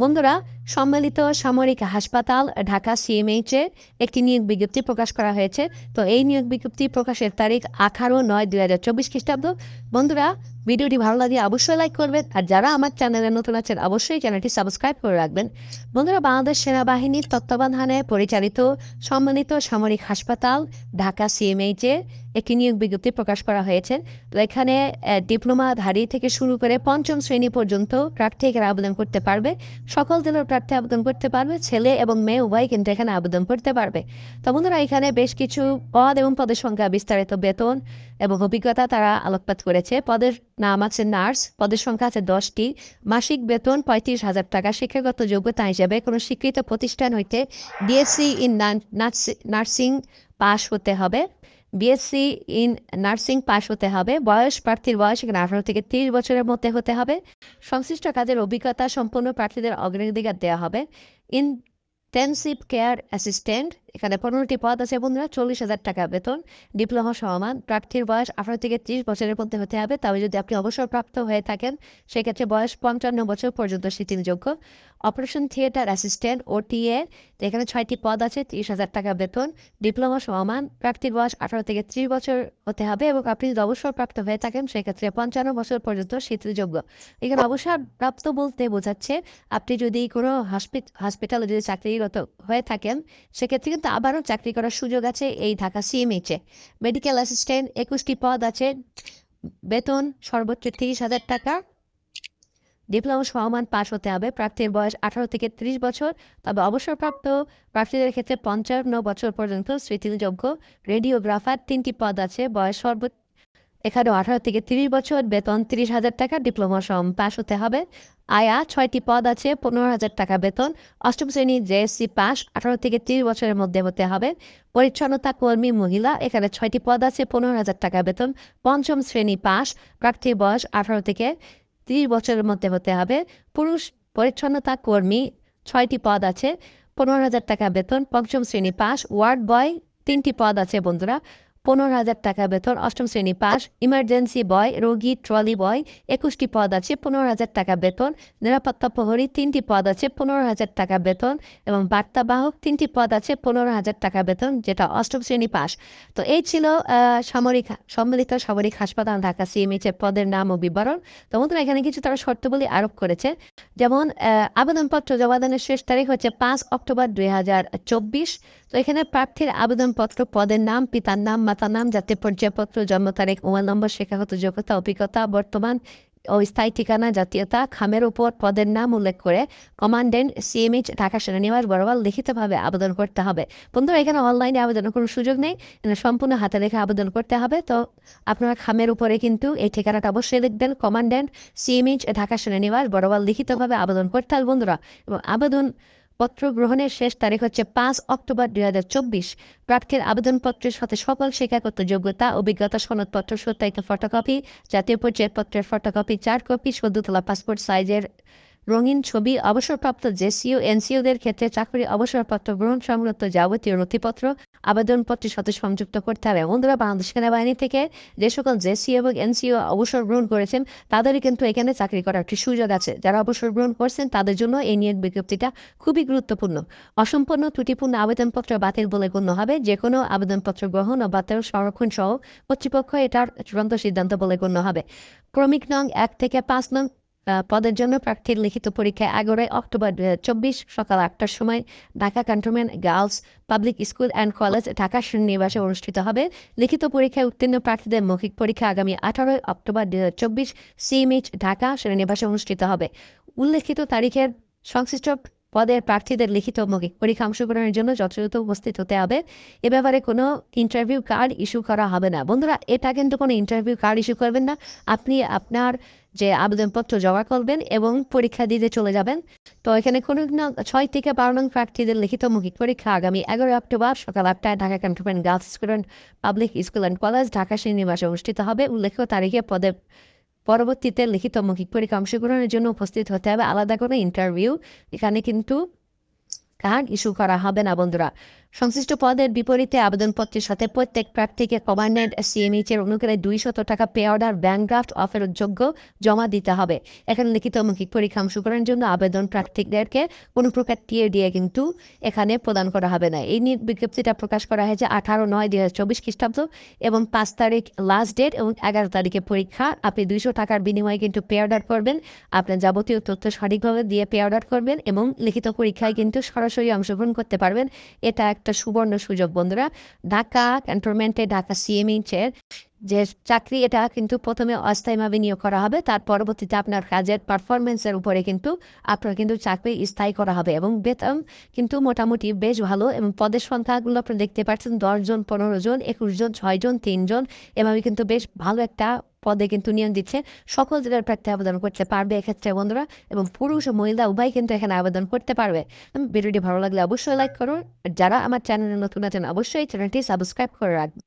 বন্ধুরা সম্মিলিত সামরিক হাসপাতাল, ঢাকা সিএমএইচে একটি নিয়োগ বিজ্ঞপ্তি প্রকাশ করা হয়েছে। তো এই নিয়োগ বিজ্ঞপ্তি প্রকাশের তারিখ আঠারো নয় দুই হাজার চব্বিশ খ্রিস্টাব্দ। বন্ধুরা, ভিডিওটি ভালো লাগলে অবশ্যই লাইক করবেন আর যারা আমার চ্যানেলে নতুন আছেন, অবশ্যই চ্যানেলটি সাবস্ক্রাইব করে রাখবেন। বন্ধুরা, বাংলাদেশ সেনাবাহিনীর তত্ত্বাবধানে পরিচালিত সম্মিলিত সামরিক হাসপাতাল, ঢাকা সিএমএইচে একটি নিয়োগ বিজ্ঞপ্তি প্রকাশ করা হয়েছে। তো এখানে ডিপ্লোমাধারী থেকে শুরু করে পঞ্চম শ্রেণি পর্যন্ত প্রার্থী এখানে আবেদন করতে পারবে। সকল জেলার প্রার্থী আবেদন করতে পারবে, ছেলে এবং মেয়ে উভয় কিন্তু এখানে আবেদন করতে পারবে। তো বন্ধুরা, এখানে বেশ কিছু পদ এবং পদের সংখ্যা, বিস্তারিত বেতন এবং অভিজ্ঞতা তারা আলোকপাত করেছে। পদের নাম আছে নার্স, পদের সংখ্যা আছে দশটি। মাসিক বেতন পঁয়ত্রিশ হাজার টাকা। শিক্ষাগত যোগ্যতা হিসেবে কোনো স্বীকৃত প্রতিষ্ঠান হইতে ডিএসসি ইন নার্সিং পাস হতে হবে। বিএসসি ইন নার্সিং পাশ হতে হবে। বয়স প্রার্থীর বয়স এখানে আঠারো থেকে তিরিশ বছরের মধ্যে হতে হবে। সংশ্লিষ্ট কাজের অভিজ্ঞতা সম্পন্ন প্রার্থীদের অগ্রাধিকার দেওয়া হবে। ইন ইন্টেন্সিভ কেয়ার অ্যাসিস্ট্যান্ট এখানে পনেরোটি পদ আছে বন্ধুরা চল্লিশ হাজার টাকা বেতন, ডিপ্লোমা সমান, প্রার্থীর বয়স আঠারো থেকে ত্রিশ বছরের মধ্যে হতে হবে। তবে যদি আপনি অবসরপ্রাপ্ত হয়ে থাকেন, সেক্ষেত্রে বয়স পঞ্চান্ন বছর পর্যন্ত শিথিলযোগ্য অপারেশন থিয়েটার অ্যাসিস্ট্যান্ট ওটিএ এখানে ছয়টি পদ আছে, ত্রিশ হাজার টাকা বেতন, ডিপ্লোমা সমান, প্রার্থীর বয়স আঠারো থেকে ত্রিশ বছর হতে হবে এবং আপনি যদি অবসরপ্রাপ্ত হয়ে থাকেন, সেক্ষেত্রে পঞ্চান্ন বছর পর্যন্ত শিথিলযোগ্য এখানে অবসরপ্রাপ্ত বলতে বোঝাচ্ছে, আপনি যদি কোনো হসপিটালে যদি চাকরিরত হয়ে থাকেন, সেক্ষেত্রে কিন্তু আবারও চাকরি করার সুযোগ আছে এই ঢাকা সিএমএইচে মেডিকেল অ্যাসিস্ট্যান্ট একুশটি পদ আছে। বেতন সর্বোচ্চ তিরিশ হাজার টাকা। ডিপ্লোমা সমান পাশ হতে হবে। প্রার্থীর বয়স আঠারো থেকে ত্রিশ বছর। তবে অবসরপ্রাপ্ত প্রার্থীদের ক্ষেত্রে পঞ্চান্ন বছর পর্যন্ত স্মৃতিযোগ্য। রেডিওগ্রাফার তিনটি পদ আছে। বয়স সর্বোচ্চ এখানেও আঠারো থেকে তিরিশ বছর, বেতন তিরিশ হাজার টাকা, ডিপ্লোমা সম পাশ হতে হবে। আয়া, ছয়টি পদ আছে, পনেরো হাজার টাকা বেতন। অষ্টম শ্রেণি জেএসসি পাস আঠারো থেকে তিরিশ বছরের মধ্যে হতে হবে। পরিচ্ছন্নতা কর্মী মহিলা, এখানে ছয়টি পদ আছে, পনেরো হাজার টাকা বেতন। পঞ্চম শ্রেণি পাস প্রার্থীর বয়স আঠারো থেকে তিরিশ বছরের মধ্যে হতে হবে। পুরুষ পরিচ্ছন্নতা কর্মী, ছয়টি পদ আছে, পনেরো হাজার টাকা বেতন। পঞ্চম শ্রেণি পাস ওয়ার্ড বয়, তিনটি পদ আছে বন্ধুরা। পনেরো হাজার টাকা বেতন অষ্টম শ্রেণি পাস ইমার্জেন্সি বয় রোগী ট্রলি বয় একুশটি পদ আছে, পনেরো হাজার টাকা বেতন, নিরাপত্তা প্রহরী, তিনটি পদ আছে, পনেরো হাজার টাকা বেতন এবং বার্তাবাহক, তিনটি পদ আছে, পনেরো হাজার টাকা বেতন, যেটা অষ্টম শ্রেণি পাস। তো এই ছিল সামরিক, সম্মিলিত সামরিক হাসপাতাল ঢাকা সিএমএইচের পদের নাম ও বিবরণ। তো বন্ধুরা, এখানে কিছু তারা শর্তবলী আরোপ করেছে। যেমন আবেদনপত্র জমাদানের শেষ তারিখ হচ্ছে পাঁচ অক্টোবর দুই হাজার চব্বিশ। তো এখানে প্রার্থীর আবেদনপত্র, পদের নাম, পিতার নাম নাম জাতীয় পরিচয়পত্র জন্ম তারিখ, মোবাইল নম্বর, শিক্ষাগত যোগ্যতা, অভিজ্ঞতা, বর্তমান ও স্থায়ী ঠিকানা, জাতীয়তা, খামের উপর পদের নাম উল্লেখ করে কমান্ডেন্ট সিএমএইচ ঢাকা সেনানিবাস বরাবর লিখিতভাবে আবেদন করতে হবে। বন্ধুরা এখানে অনলাইনে আবেদনের কোনো সুযোগ নেই সম্পূর্ণ হাতে লেখা আবেদন করতে হবে। তো আপনারা খামের উপরে কিন্তু এই ঠিকানাটা অবশ্যই লিখবেন, কমান্ডেন্ট সিএমএইচ ঢাকা সেনানিবাস বরাবর লিখিতভাবে আবেদন করতে হবে বন্ধুরা। এবং আবেদন পত্র গ্রহণের শেষ তারিখ হচ্ছে পাঁচ অক্টোবর দুই হাজার চব্বিশ। প্রার্থীর আবেদনপত্রের সাথে সকল শিক্ষাগত যোগ্যতা, অভিজ্ঞতা, সনদপত্র, সত্যায়িত ফটোকপি, জাতীয় পর্যায়ের পত্রের ফটোকপি চার কপি সদ্যতলা পাসপোর্ট সাইজের রঙিন ছবি, অবসরপ্রাপ্ত জেসিও, এনসিওদের ক্ষেত্রে চাকরি, অবসরপ্রাপ্ত গ্রহণ সংক্রান্ত যাবতীয় নথিপত্র, আবেদনপত্রের সাথে সংযুক্ত করতে হবে। বন্ধুরা, বাংলাদেশ সেনাবাহিনী থেকে যে সকল জেসিও এবং এনসিও অবসর গ্রহণ করেছেন, তাদেরই কিন্তু এখানে চাকরি করার একটি সুযোগ আছে। যারা অবসর গ্রহণ করছেন, তাদের জন্য এই নিয়োগ বিজ্ঞপ্তিটা খুবই গুরুত্বপূর্ণ। অসম্পূর্ণ, ত্রুটিপূর্ণ আবেদনপত্র বাতিল বলে গণ্য হবে। যে কোনো আবেদনপত্র গ্রহণ ও বাতিল সংরক্ষণ সহ কর্তৃপক্ষ এটার চূড়ান্ত সিদ্ধান্ত বলে গণ্য হবে। ক্রমিক নং এক থেকে পাঁচ নং পদের জন্য প্রার্থীর লিখিত পরীক্ষা এগারোই অক্টোবর চব্বিশ সকাল আটটার সময় Dhaka cantonment girls public school and college, Dhaka শ্রীনিবাসে অনুষ্ঠিত হবে। লিখিত পরীক্ষায় উত্তীর্ণ প্রার্থীদের মৌখিক পরীক্ষা আগামী আঠারোই অক্টোবর দু চব্বিশ সিএমএইচ ঢাকা শ্রীনিবাসে অনুষ্ঠিত হবে। উল্লেখিত তারিখের সংশ্লিষ্ট পদের প্রার্থীদের লিখিত মৌখিক পরীক্ষা অংশগ্রহণের জন্য যথাযথ উপস্থিত হতে হবে। এ ব্যাপারে কোনো ইন্টারভিউ কার্ড ইস্যু করা হবে না। বন্ধুরা, এটা কিন্তু কোনো ইন্টারভিউ কার্ড ইস্যু করবেন না। আপনি আপনার যে আবেদনপত্র জমা করবেন এবং পরীক্ষা দিতে চলে যাবেন। তো এখানে কোনো ছয় থেকে বারো নং প্রার্থীদের লিখিত মৌখিক পরীক্ষা আগামী এগারোই অক্টোবর সকাল আটটায় Dhaka cantonment girls school, public school and college, Dhaka শ্রীনিবাসে অনুষ্ঠিত হবে। উল্লেখ্য, তারিখে পদে, পরবর্তীতে লিখিত মৌখিক পরীক্ষা অংশগ্রহণের জন্য উপস্থিত হতে হবে। আলাদা করে ইন্টারভিউ এখানে কিন্তু কার্ড ইস্যু করা হবে না বন্ধুরা। সংশ্লিষ্ট পদের বিপরীতে আবেদনপত্রের সাথে প্রত্যেক প্রার্থীকে কমান্ডেন্ট সিএমএইচ এর অনুকূলে দুইশত টাকা পে অর্ডার, ব্যাংক ড্রাফট অফেরত যোগ্য জমা দিতে হবে। এখানে লিখিত মৌখিক পরীক্ষা অংশগ্রহণের জন্য আবেদন প্রার্থীদেরকে কোনো প্রকার টিএ কিন্তু এখানে প্রদান করা হবে না। এই নিয়োগ বিজ্ঞপ্তিটা প্রকাশ করা হয়েছে আঠারো নয় দুই হাজার চব্বিশ খ্রিস্টাব্দ এবং পাঁচ তারিখ লাস্ট ডেট এবং এগারো তারিখে পরীক্ষা। আপনি দুইশো টাকার বিনিময়ে কিন্তু পে অর্ডার করবেন। আপনার যাবতীয় তথ্য সঠিকভাবে দিয়ে পে অর্ডার করবেন এবং লিখিত পরীক্ষায় কিন্তু সরাসরি অংশগ্রহণ করতে পারবেন। এটা একটা সুবর্ণ সুযোগ, বন্ধুরা। ঢাকা ক্যান্টনমেন্টে, ঢাকা সিএমএইচের যে চাকরি, এটা কিন্তু প্রথমে অস্থায়ীভাবে নিয়োগ করা হবে। তার পরবর্তীতে আপনার কাজের পারফরমেন্সের উপরে কিন্তু আপনার কিন্তু চাকরি স্থায়ী করা হবে এবং বেতন কিন্তু মোটামুটি বেশ ভালো এবং পদের সংখ্যাগুলো আপনি দেখতে পাচ্ছেন দশজন পনেরো জন, একুশ জন ছয়জন তিনজন এভাবে কিন্তু বেশ ভালো একটা পদে কিন্তু নিয়োগ দিচ্ছে সকল জেলার প্রার্থী আবেদন করতে পারবে এক্ষেত্রে বন্ধুরা এবং পুরুষ ও মহিলা উভয় কিন্তু এখানে আবেদন করতে পারবে। ভিডিওটি ভালো লাগলে অবশ্যই লাইক করুন। যারা আমার চ্যানেলে নতুন আছেন, অবশ্যই চ্যানেলটি সাবস্ক্রাইব করে রাখবেন।